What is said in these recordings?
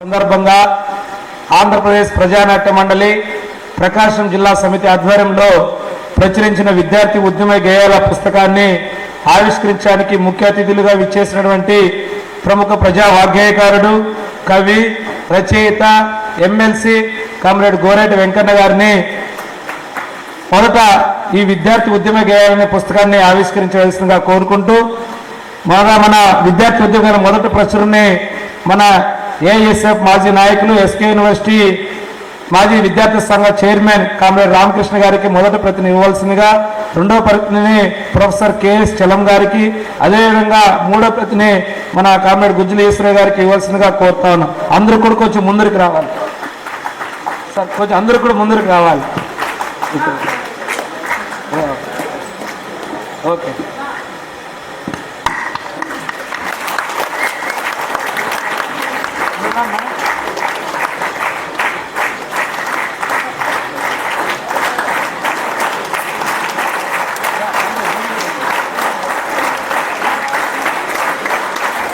సందర్భంగా ఆంధ్రప్రదేశ్ ప్రజానాట్య మండలి ప్రకాశం జిల్లా సమితి ఆధ్వర్యంలో ప్రచురించిన విద్యార్థి ఉద్యమ గేయాల పుస్తకాన్ని ఆవిష్కరించడానికి ముఖ్య అతిథులుగా విచ్చేసినటువంటి ప్రముఖ ప్రజా వాగ్గేయకారుడు కవి రచయిత ఎమ్మెల్సీ కామ్రేడ్ గోరెడ్డి వెంకన్న గారిని మొదట ఈ విద్యార్థి ఉద్యమ గేయాలనే పుస్తకాన్ని ఆవిష్కరించవలసిందిగా కోరుకుంటూ బాగా మన విద్యార్థి ఉద్యమాల మొదటి ప్రచురణని మన ఏఎస్ఎఫ్ మాజీ నాయకులు ఎస్కే యూనివర్సిటీ మాజీ విద్యార్థి సంఘ చైర్మన్ కామ్రేడ్ రామకృష్ణ గారికి మొదటి ప్రతిని ఇవ్వాల్సిందిగా రెండవ ప్రతిని ప్రొఫెసర్ కెఎస్ చలం గారికి అదేవిధంగా మూడో ప్రతిని మన కామ్రేడ్ గుజ్జుల ఈశ్వరయ్య గారికి ఇవ్వాల్సిందిగా కోరుతా ఉన్నాం. అందరూ కూడా కొంచెం ముందరికి రావాలి. సార్ కొంచెం అందరూ కూడా ముందరికి రావాలి. ఓకే.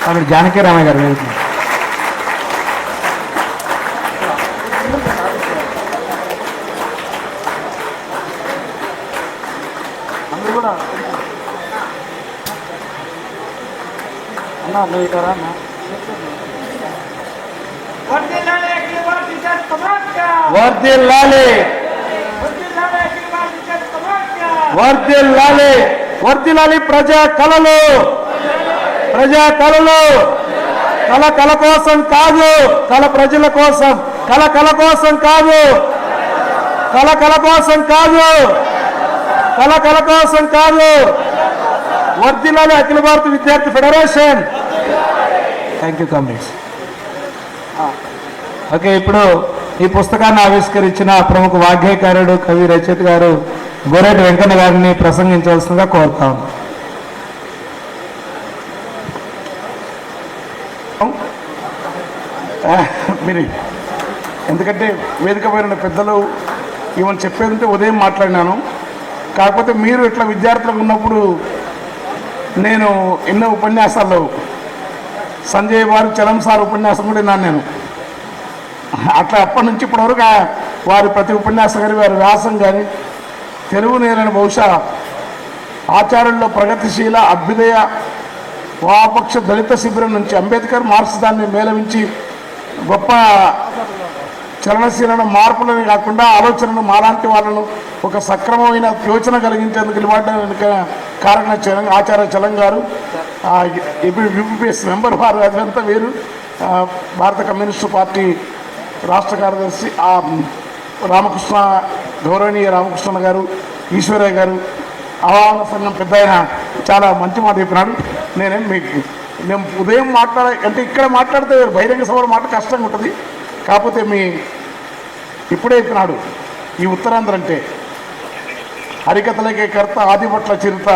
ఆవిడ జానకి రామయ్య గారు వేదిక. అన్న అందరూ కూడా అన్నా నువ్వు ఇక్కడ పార్టీ వర్ధిల్లాలి వర్ధిల్లాలి ప్రజా కళలు. ప్రజా కళలు. కళ కళ కోసం కాదు కళ ప్రజల కోసం. కళ కళ కోసం కాదు. కళ కళ కోసం కాదు. కళ కళ కోసం కాదు. వర్ధిల్లాలి Akhila Bharata Vidyarthi federation. Thank you comrades okay ఇప్పుడు ఈ పుస్తకాన్ని ఆవిష్కరించిన ప్రముఖ వాగ్యకారుడు కవి రచయిత గారు గోరేటి వెంకన్న గారిని ప్రసంగించవలసిందిగా కోరుతాం. మీరు ఎందుకంటే వేదిక పైన పెద్దలు ఏమని చెప్పేదంటే ఉదయం మాట్లాడినాను. కాకపోతే మీరు ఇట్లా విద్యార్థులకు ఉన్నప్పుడు నేను ఎన్నో ఉపన్యాసాల్లో సంజయ్ వారు చలం సార్ ఉపన్యాసం కూడా విన్నాను నేను. అట్లా అప్పటి నుంచి ఇప్పటివరకు వారి ప్రతి ఉపన్యాసం కానీ వారి వ్యాసం కానీ తెలుగు నేలని బహుశా ఆచారంలో ప్రగతిశీల అభ్యుదయ వామపక్ష దళిత శిబిరం నుంచి అంబేద్కర్ మార్క్స్ దాన్ని మేళవించి గొప్ప చలనశీలన మార్పులని కాకుండా ఆలోచనను మాలాంటి వాళ్ళను ఒక సక్రమమైన యోచన కలిగించేందుకు నిలబడడానికి కారణ చలం ఆచార్య చలం గారు. ఆ, యూపీఎస్ మెంబర్ వారు అదంతా వేరు. భారత కమ్యూనిస్టు పార్టీ రాష్ట్ర కార్యదర్శి రామకృష్ణ గౌరవనీయ రామకృష్ణ గారు ఈశ్వరయ్య గారు అవాహన సంఘం పెద్ద చాలా మంచి మాట చెప్పినాడు. నేనేం మీకు నేను ఉదయం మాట్లాడ అంటే ఇక్కడ మాట్లాడితే బహిరంగ సభలో మాట కష్టంగా ఉంటుంది. కాకపోతే మీ ఇప్పుడే చెప్పినాడు ఈ ఉత్తరాంధ్ర అంటే హరికథలకే కర్త ఆదిపట్ల చిరుత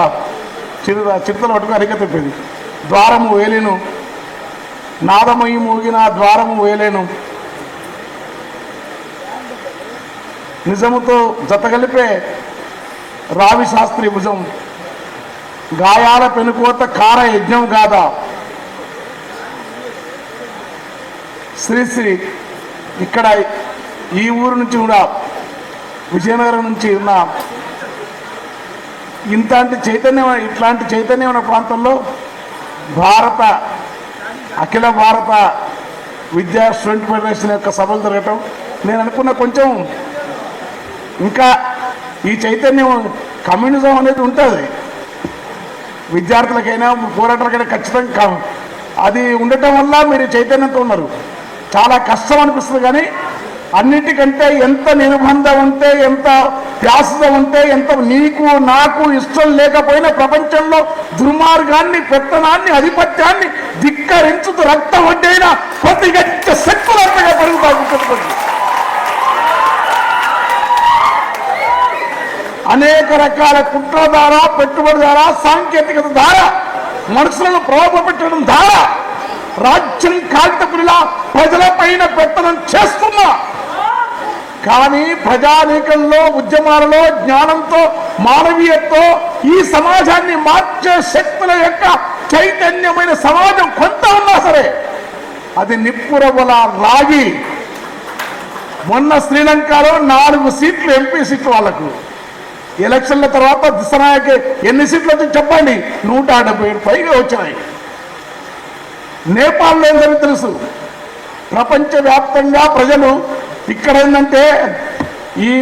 చిరుత చిరుతలు పట్టుకు హరికథ చెప్పేది. ద్వారము వేలేను నాదమయి మూగిన ద్వారము వేలేను. నిజముతో జతగలిపే రావి శాస్త్రి భుజం. గాయాల పెనుకోత కార యజ్ఞం కాదా శ్రీశ్రీ ఇక్కడ ఈ ఊరు నుంచి కూడా విజయనగరం నుంచి ఉన్న ఇంతటి చైతన్యం ఇట్లాంటి చైతన్యం ఉన్న ప్రాంతంలో భారత అఖిల భారత విద్యా స్టూడెంట్ ఫెడరేషన్ యొక్క సభలు జరగటం. నేను అనుకున్న కొంచెం ఇంకా ఈ చైతన్యం కమ్యూనిజం అనేది ఉంటుంది. విద్యార్థులకైనా పోరాటాలకైనా ఖచ్చితంగా అది ఉండటం వల్ల మీరు చైతన్యంతో ఉన్నారు. చాలా కష్టం అనిపిస్తుంది కానీ అన్నిటికంటే ఎంత నిర్బంధం ఉంటే ఎంత ప్యాసత ఉంటే ఎంత నీకు నాకు ఇష్టం లేకపోయినా ప్రపంచంలో దుర్మార్గాన్ని పెత్తనాన్ని ఆధిపత్యాన్ని ధిక్కరించుతూ రక్తం వడ్డైనా ప్రతి గచ్చ శక్తులంతగా పెరుగుతా అనేక రకాల కుట్ర ద్వారా పెట్టుబడి ద్వారా సాంకేతికత ద్వారా మనుషులను ప్రభావ పెట్టడం ద్వారా రాజ్యం కాగితపుడిలా ప్రజల పైన పెత్తనం చేస్తున్నా. కానీ ప్రజానీకంలో ఉద్యమాలలో జ్ఞానంతో మానవీయతతో ఈ సమాజాన్ని మార్చే శక్తుల యొక్క చైతన్యమైన సమాజం కొంత ఉన్నా సరే అది నిప్పురవల రాగి మొన్న శ్రీలంకలో నాలుగు సీట్లు ఎంపీ సీట్లు వాళ్ళకు. ఎలక్షన్ల తర్వాత దిశనాయకి ఎన్ని సీట్లు వచ్చి చెప్పండి? నూట డెబ్బై పైగా వచ్చినాయి నేపాల్లో ఏం తెలుసు. ప్రపంచవ్యాప్తంగా ప్రజలు ఇక్కడ ఏంటంటే ఈ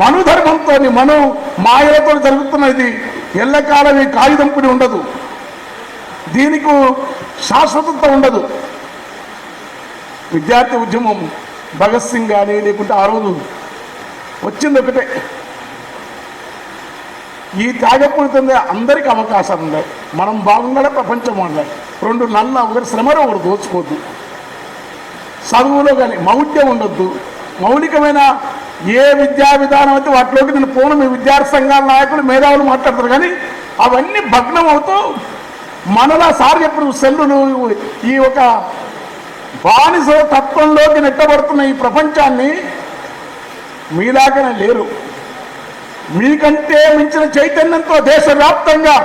మనుధర్మంతో మను మాయలతో జరుగుతున్నది ఎల్లకాలం ఈ కాగితంపుడి ఉండదు. దీనికి శాశ్వతత ఉండదు. విద్యార్థి ఉద్యమం భగత్ సింగ్ కానీ లేకుంటే ఆ రోజు వచ్చింది ఒకటే. ఈ త్యాగపూరితంగా అందరికీ అవకాశాలు ఉన్నాయి. మనం బాగుండాలి ప్రపంచం ఉండాలి రెండు నల్ల ఒకరి శ్రమలో ఒకటి దోచుకోవద్దు చదువులో కానీ మౌఢ్యం ఉండొద్దు. మౌలికమైన ఏ విద్యా విధానం అయితే వాటిలోకి నేను పోను. మీ విద్యార్థి సంఘాల నాయకులు మేధావులు మాట్లాడతారు కానీ అవన్నీ భగ్నం అవుతూ మనలా సార్ చెప్పిన సెల్లులు ఈ ఒక బానిస తత్వంలోకి నెట్టబడుతున్న ఈ ప్రపంచాన్ని మీలాగనే లేరు. మీకంటే మించిన చైతన్యంతో దేశవ్యాప్తంగా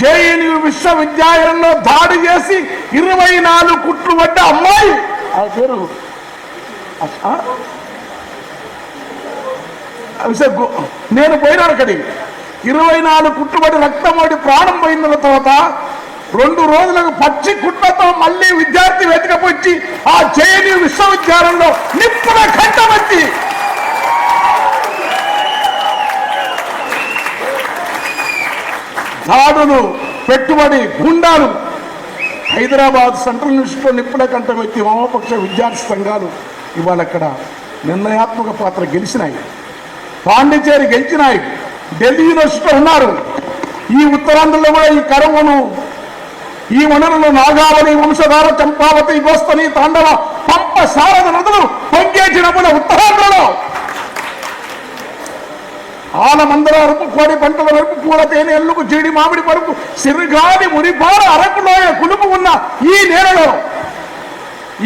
జేఎన్యు విశ్వవిద్యాలయంలో దాడి చేసి ఇరవై నాలుగు కుట్లు పడ్డ అమ్మాయి. ఆ పేరు? నేను పోయినాను అక్కడికి. ఇరవై నాలుగు కుట్టుబడి రక్తం ఓడి ప్రాణం పోయిన తర్వాత రెండు రోజులకు పచ్చి కుట్లతో మళ్ళీ విద్యార్థి వెతకపోచ్చి ఆ జేఎన్యు విశ్వవిద్యాలయంలో నిప్పుల కంటమచ్చి దాడులు పెట్టుబడి గుండాలు. హైదరాబాద్ సెంట్రల్ యూనివర్సిటీలో నిప్పుల కంట వ్యక్తి వామపక్ష విద్యార్థి సంఘాలు ఇవాళ అక్కడ నిర్ణయాత్మక పాత్ర గెలిచినాయి. పాండిచేరి గెలిచినాయి. ఢిల్లీ యూనివర్సిటీలో ఉన్నారు. ఈ ఉత్తరాంధ్రలో కూడా ఈ కరువును ఈ వనరులు నాగావళి వంశధార చంపావతి గోస్తని తాండవ పంప శారద నదులు పొంగేసినప్పుడు ఉత్తరాంధ్రలో. ఆల మందర అరుపు కోడి పంటల వరకు పూల తేనె ఎల్లుకు జీడి మామిడి పరుపు సిరిగాలి మురిపాల అరకులోయ కులుపు ఉన్న ఈ నేలలో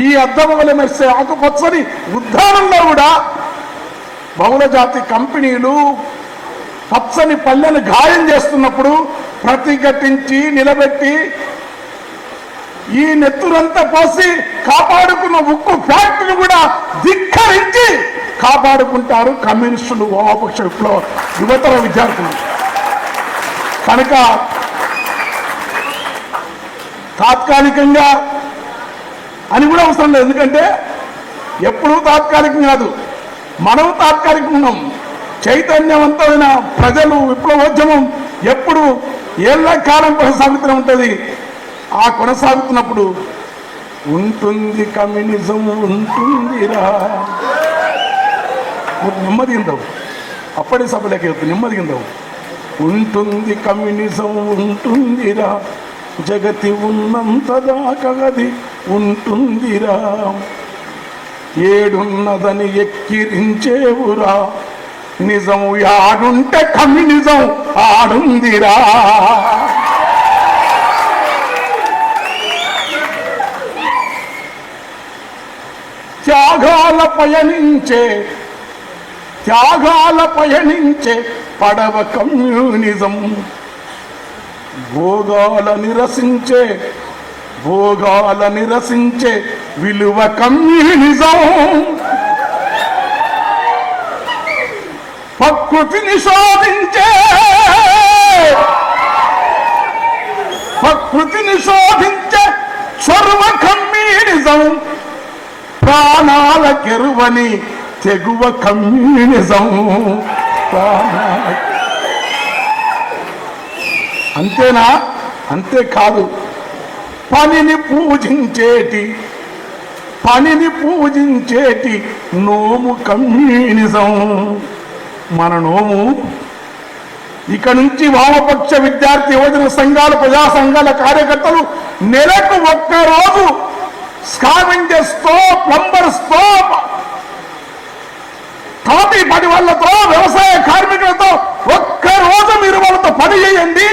ఈ అద్దమవల మెరిసే ఆకుపచ్చని ఉద్యానంలో కూడా బహుళ జాతి కంపెనీలు పచ్చని పల్లెను గాయం చేస్తున్నప్పుడు ప్రతిఘటించి నిలబెట్టి ఈ నెత్తురంతా పోసి కాపాడుకున్న ఉక్కు ఫ్యాక్టరీ కూడా ధిక్కరించి కాపాడుకుంటారు కమ్యూనిస్టులు వామపక్ష విప్లవ యువతర విద్యార్థులు. కనుక తాత్కాలికంగా అని కూడా అవసరం లేదు. ఎందుకంటే ఎప్పుడూ తాత్కాలికం కాదు. మనం తాత్కాలికం ఉన్నాం. చైతన్యవంతమైన ప్రజలు విప్లవోద్యమం ఎప్పుడు ఏళ్ళ కాలం కొనసాగుతూనే ఉంటుంది. ఆ కొనసాగుతున్నప్పుడు ఉంటుంది కమ్యూనిజం ఉంటుందిరా. మీరు నెమ్మదిందవు అప్పటి సభలకి వెళ్తూ నెమ్మదిందవు ఉంటుంది కమ్యూనిజం ఉంటుందిరా. జగతి ఉన్నంత కగది ఉంటుందిరా. ఏడున్నదని ఎక్కిరించేవురా. నిజం యాడుంటే కమ్యూనిజం ఆడుందిరా. త్యాగాల పయనించే త్యాగాల పయనించే పడవ కమ్యూనిజం భోగాల నిరసించే భోగాల నిరసించే విలువ కమ్యూనిజం ప్రకృతిని శోధించే ప్రకృతిని శోధించే చొరవ కమ్యూనిజం ప్రాణాల కెరువని తెగువ కమ్యూనిజం. అంతేనా? అంతేనా అంతేకాదు పనిని పూజించేటి పనిని పూజించేటి నోము కమ్యూనిజం. మన నోము ఇక నుంచి వామపక్ష విద్యార్థి యువజన సంఘాలు ప్రజా సంఘాల కార్యకర్తలు నెలకు ఒక్కరోజు రోజు స్కావెంజర్స్తో ప్లంబర్స్ తాపీ పని వాళ్ళతో వ్యవసాయ కార్మికులతో ఒక్క రోజు మీరు వాళ్ళతో పని చేయండి.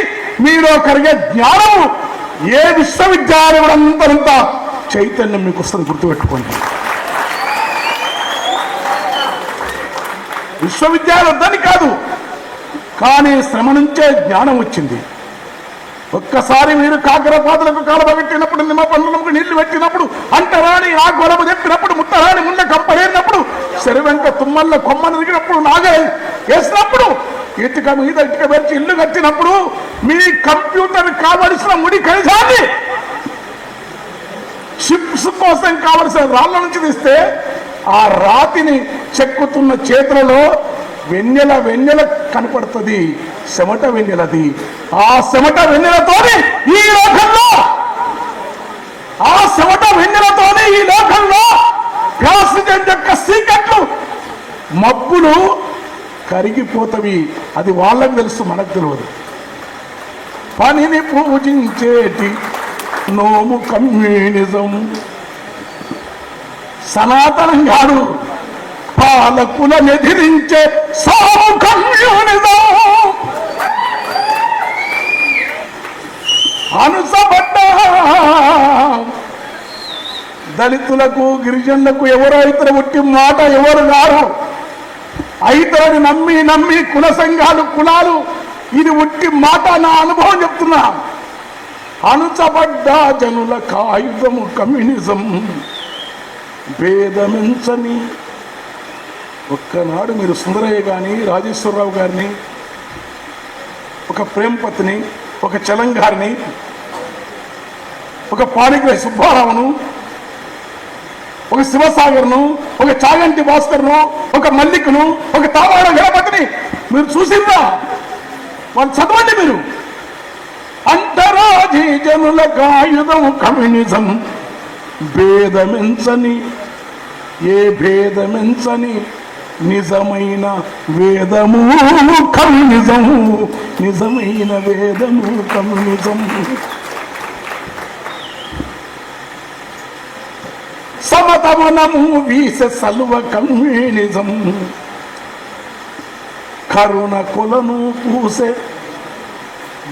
మీలో కలిగే జ్ఞానం ఏ విశ్వవిద్యాలయం అంతరంత చైతన్యం మీకు వస్తుంది గుర్తుపెట్టుకోండి. విశ్వవిద్యాలయం వద్దని కాదు కానీ శ్రమ నుంచే జ్ఞానం వచ్చింది. ఒక్కసారి మీరు కాకరపాతలకు కాలువ పెట్టినప్పుడు నిమ్మ పండ్లకు నీళ్ళు పెట్టినప్పుడు అంటరాని ఆ గొడవ చెప్పినప్పుడు ముట్టరాని ముండ కంపలేనప్పుడు శరవెంక తుమ్మల్ల కొమ్మను దిగినప్పుడు నాగ వేసినప్పుడు ఇటుక మీద ఇటుక పెంచి ఇల్లు కట్టినప్పుడు మీ కంప్యూటర్ కావలసిన ముడి కలిసాది చిప్స్ కోసం కావలసిన రాళ్ళ నుంచి తీస్తే ఆ రాతిని చెక్కుతున్న చేతులలో వెన్నెల వెన్నెల కనపడుతుంది. శమట వెన్నెలది. ఆ శమట వెన్నెలతోని ఈ లోకంలో ఆ శమట వెన్నెలతోని ఈ లోకంలో ప్యాసింజర్ యొక్క సీక్రెట్లు. మబ్బులు కరిగిపోతవి. అది వాళ్ళకి తెలుసు మనకు తెలియదు. పనిని పూజించేటి నోము కమ్యూనిజం. సనాతనం కాదు పాలకులను ఎదిరించే సాము కమ్యూనిజం. అనుసబడ్డా. దళితులకు గిరిజనులకు ఎవరో ఇతర ఉట్టి మాట ఎవరు గారు? అయితరని నమ్మి నమ్మి కుల సంఘాలు కులాలు ఇది ఉట్టి మాట నా అనుభవం చెప్తున్నా. అణుచబడ్డ జనుల కాయుధము కమ్యూనిజం. భేదమించని ఒక్కనాడు మీరు సుందరయ్య గాని రాజేశ్వరరావు గారిని ఒక ప్రేమపతిని ఒక చలం గారిని ఒక పాలిగ్రహ సుబ్బారావును ఒక శివసాగర్ను ఒక చాగంటి భాస్కర్ను ఒక మల్లికను ఒక తావాడ గణపతిని మీరు చూసిందా? వాళ్ళు చదవండి మీరు. అంతరాజీ జనుల కాయుధం కమ్యూనిజం భేదమించని ఏ భేదమించని నిజమైన వేదము కమ్యూనిజం నిజమైన వేదము కమ్యూనిజం. సమతమనము వీస సలువ కమ్యూనిజం కరుణ కొలను పూసే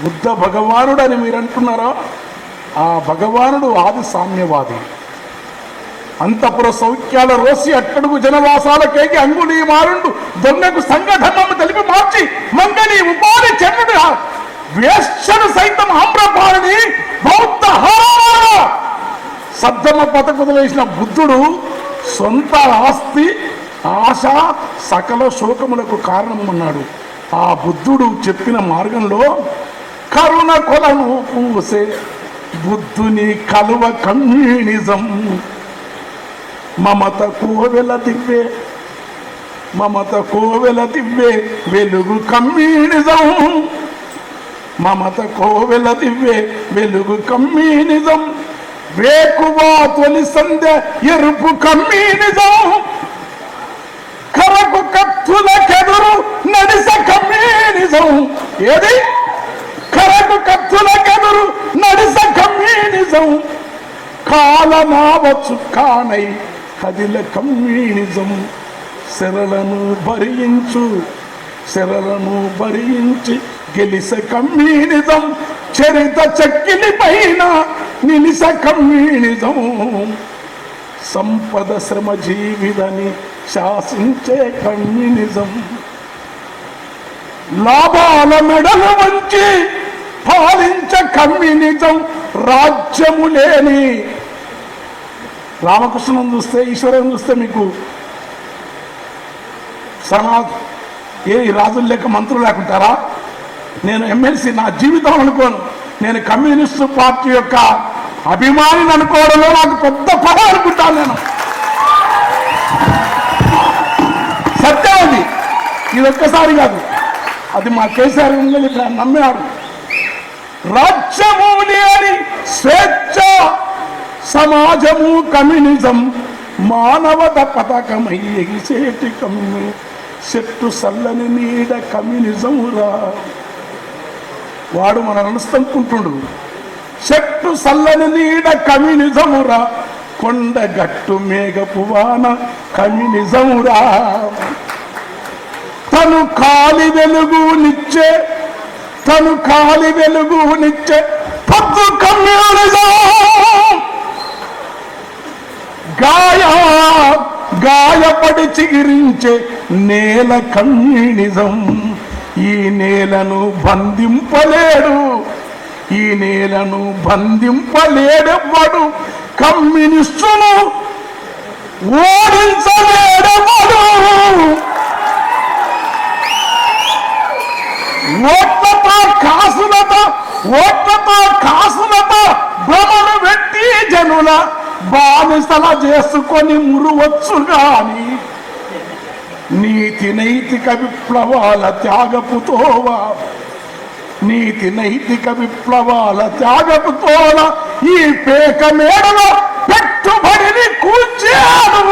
బుద్ధ భగవానుడు అని మీరు అంటున్నారా ఆ భగవానుడు ఆది సామ్యవాది. అంతపుర సౌఖ్యాల రోసి అట్టడుగు జనవాసాల కేకి మారుండు దొంగకు సంఘటనను తెలిపి మార్చి మంగని ఉపాధి చెన్నుడు వేశ్యను సైతం ఆమ్రపాలని బౌద్ధ హార సద్దమ వేసిన బుద్ధుడు సొంత ఆస్తి ఆశ సకల శోకములకు కారణమన్నాడు. ఆ బుద్ధుడు చెప్పిన మార్గంలో కరుణ కొలను పూసే బుద్ధుని కలువ కమ్యూనిజం మమత కోవెల దివ్వే మమత కోవెల దివ్వే వెలుగు కమ్యూనిజం మమత కోవెల దివ్వే వెలుగు కమ్యూనిజం వేకువా తొలి సంధ్య ఎరుపు కమ్యూనిజం కరకు కత్తులకెదురు నడిస కమ్యూనిజం ఏది? కరకు కత్తులకెదురు నడిస కమ్యూనిజం కాలనావచ్చు కానై కదిల కమ్యూనిజం శరలను భరించు శరలను భరించి గెలిస కమ్యూనిజం చరిత చక్కిలి పైన నిలిస కమ్యూనిజం సంపద శ్రమ జీవిదని శాసించే కమ్యూనిజం లాభాల మెడలు వంచి పాలించ కమ్యూనిజం రాజ్యము లేని. రామకృష్ణం చూస్తే ఈశ్వరం చూస్తే మీకు సనా ఏ రాజులు లేక మంత్రులు లేకుంటారా? నేను ఎమ్మెల్సీ నా జీవితం అనుకోను. నేను కమ్యూనిస్టు పార్టీ యొక్క అభిమానిని అనుకోవడంలో నాకు పెద్ద పద అనుకుంటాను నేను. సత్యం అది. ఇది ఒక్కసారి కాదు. అది మా కేసీఆర్ ఉందని ఇప్పుడు ఆయన నమ్మారు రాజ్యము అని స్వేచ్ఛ సమాజము కమ్యూనిజం మానవత పథకమై ఎగిసేటి కమ్యూ చెట్టు సల్లని నీడ కమ్యూనిజమురా. వాడు మనల్ని తంపుకుంటుండు చెట్టు సల్లని నీడ కమ్యూనిజమురా కొండ గట్టు మేఘపు వాన కమ్యూనిజమురా తను కాలి వెలుగునిచ్చే తను కాలి వెలుగునిచ్చే పద్దు కమ్యూనిజం గాయ గాయపడి చిగిరించే నేల కమ్యూనిజం ఈ నేలను బంధింపలేడు. ఈ నేలను బంధింపలేడెవ్వడు. కమ్యూనిస్టును ఓడించలేడెవ్వడు. ఓట్లతో కాసులతో ఓట్లతో కాసులతో భ్రమను పెట్టి జనుల బానిసల చేసుకొని మురువచ్చు కానీ నీతి నైతిక విప్లవాల త్యాగపుతోవా నీతి నైతిక విప్లవాల త్యాగపుతోల ఈ పేక మేడలో పెట్టుబడిని కూర్చాడు